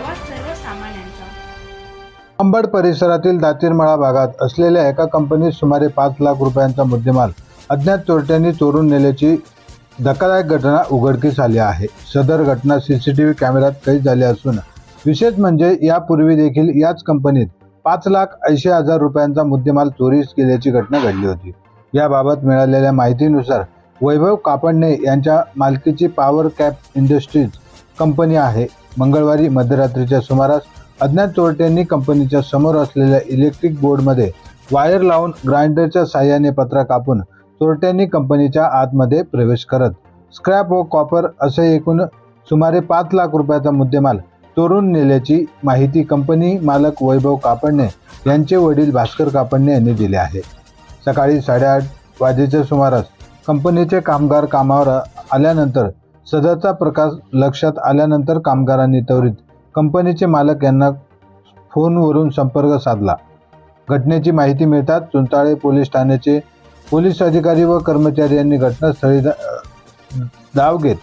आवाज सर्वसामान्यांचा अंबड परिसरातील दातीरमळा भागात असलेल्या एका कंपनीत सुमारे पाच लाख रुपयांचा मुद्देमाल अज्ञात चोरट्यांनी चोरून नेल्याची धक्कादायक घटना उघडकीस आली आहे. सदर घटना सीसीटीव्ही कॅमेऱ्यात कैद झाली असून विशेष म्हणजे यापूर्वी देखील याच कंपनीत पाच लाख ऐंशी हजार रुपयांचा मुद्देमाल चोरीस केल्याची घटना घडली होती. याबाबत मिळालेल्या माहितीनुसार वैभव कापडणे यांच्या मालकीची पॉवर कॅप इंडस्ट्रीज कंपनी आहे. मंगळवारी मध्यरात्रीच्या सुमारास अज्ञात चोरट्यांनी कंपनीच्या समोर असलेल्या इलेक्ट्रिक बोर्डमध्ये वायर लावून ग्राइंडरच्या साह्याने पत्रा कापून चोरट्यांनी कंपनीच्या आतमध्ये प्रवेश करत स्क्रॅप व कॉपर असे एकूण सुमारे पाच लाख रुपयाचा मुद्देमाल चोरून नेल्याची माहिती कंपनी मालक वैभव कापडणे यांचे वडील भास्कर कापडणे यांनी दिले आहे. सकाळी साडेआठ वाजेच्या सुमारास कंपनीचे कामगार कामावर आल्यानंतर सदरचा प्रकाश लक्षात आल्यानंतर कामगारांनी त्वरित कंपनीचे मालक यांना फोनवरून संपर्क साधला. घटनेची माहिती मिळताच चुंताळे पोलीस ठाण्याचे पोलीस अधिकारी व कर्मचारी यांनी घटनास्थळी धाव घेत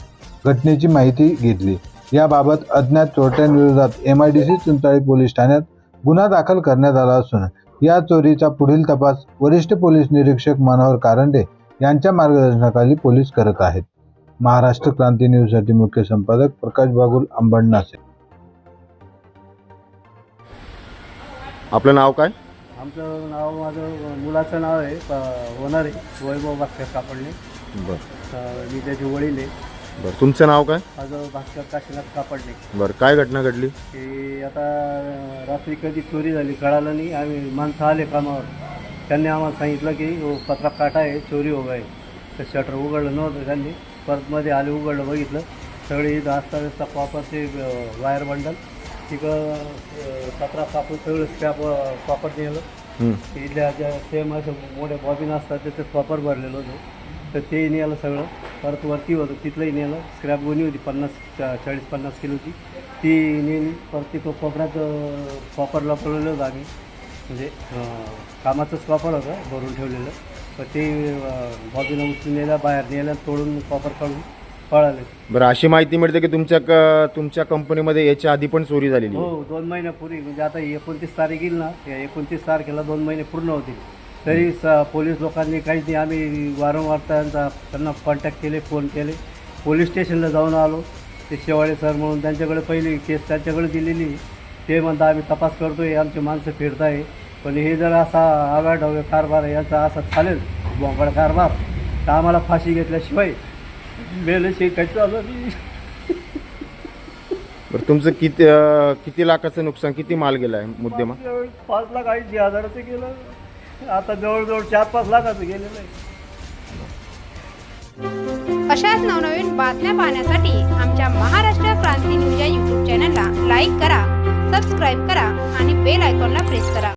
घटनेची माहिती घेतली. याबाबत अज्ञात चोरट्यांविरोधात M I D C Chuntale police ठाण्यात गुन्हा दाखल करण्यात आला असून या चोरीचा पुढील तपास वरिष्ठ पोलीस निरीक्षक मनोहर कारंडे यांच्या मार्गदर्शनाखाली पोलीस करत आहेत. महाराष्ट्र क्रांती न्यूजसाठी मुख्य संपादक प्रकाश बागुल अंबडनासे आपलं नाव काय? आमचं नाव माझं मुलाचं नाव आहे प- ओनर आहे वैभव भास्कर कापडणे. बरं. अं, मी त्याचे वडील आहे. बरं तुमचं नाव काय? माझं भास्कर काशीनाथ कापडणे. बरं काय घटना घडली? की आता अं, रात्री कधी चोरी झाली कळालं नाही. आम्ही माणसं आले कामावर. त्यांनी आम्हाला सांगितलं की "वो पत्रा काटा आहे चोरी हो गए तर शटर उघडलं नव्हतं त्यांनी. परत मध्ये आले उघडलं बघितलं. सगळे इथं असता व्यस्ता कॉपरचे वायर बंडल तिकडं अं, पत्रा कापून सगळं स्क्रॅप कॉपर नेलं. इथल्या ज्या सेम असं मोठे बॉबिन असतात त्याच्यात कॉपर भरलेलं होतं. तर ते नेलं सगळं. परत वरती होतं तिथलंही नेलं. स्क्रॅप गोणी होती पन्नास चा- चाळीस पन्नास किलोची. ती नेली. परत ती कोपऱ्यात कॉपर लपवलेलं होतं आम्ही. म्हणजे कामाचंच कॉपर होतं भरून ठेवलेलं. ते बॉबिन उचलून नेलं बाहेर नेलं तोडून कॉपर काढून पळाले. बरं अशी माहिती मिळते की तुमच्या क तुमच्या कंपनीमध्ये याच्या आधी पण चोरी झालेली आहे. हो दोन महिन्यापूर्वी म्हणजे आता एकोणतीस तारीख येईल ना एकोणतीस तारखेला दोन महिने पूर्ण होतील. तरी स पोलीस लोकांनी काहीच नाही. आम्ही वारंवार त्यांचा त्यांना कॉन्टॅक्ट केले फोन केले. पोलीस स्टेशनला जाऊन आलो. ते शेवाळे सर म्हणून त्यांच्याकडे पहिली केस त्यांच्याकडे दिलेली ते म्हणता आम्ही तपास करतोय आमचे माणसं फिरताय. पण हे जर असा आवाढव्य कारभार याचा असा चालेल बोंबड कारभार तर आम्हाला फाशी घेतल्याशिवाय मेलं शिकायचं आलं नाही. बरं तुमचं किती अं, किती लाखाचं नुकसान किती माल गेला आहे पाच लाख ऐंशी हजाराचं गेलं. आता जवळजवळ चार पाच लाखाचं गेलेलं आहे. अशाच नवनवीन बातम्या पाहण्यासाठी आमच्या महाराष्ट्र क्रांती न्यूज या यूट्यूब चॅनलला लाईक करा सबस्क्राईब करा आणि बेल आयकॉनला प्रेस करा.